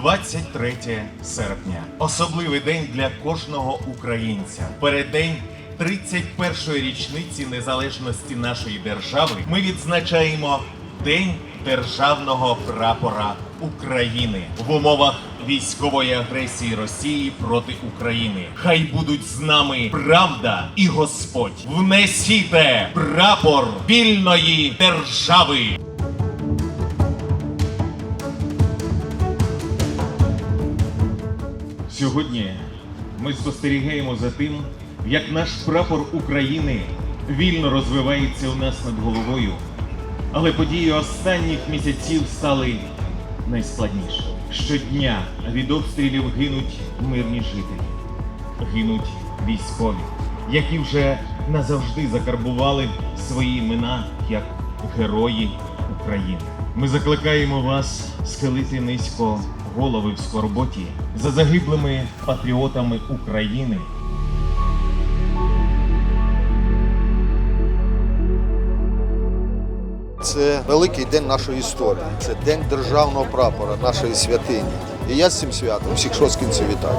23 серпня. Особливий день для кожного українця. Переддень 31-ї річниці незалежності нашої держави ми відзначаємо День державного прапора України в умовах військової агресії Росії проти України. Хай будуть з нами правда і Господь. Внесіте прапор вільної держави. Сьогодні ми спостерігаємо за тим, як наш прапор України вільно розвивається у нас над головою. Але події останніх місяців стали найскладнішими. Щодня від обстрілів гинуть мирні жителі, гинуть військові, які вже назавжди закарбували свої імена як герої України. Ми закликаємо вас схилити низько голови в скорботі за загиблими патріотами України. Це великий день нашої історії. Це день державного прапора, нашої святині. І я з цим святом всіх шосткінців вітаю.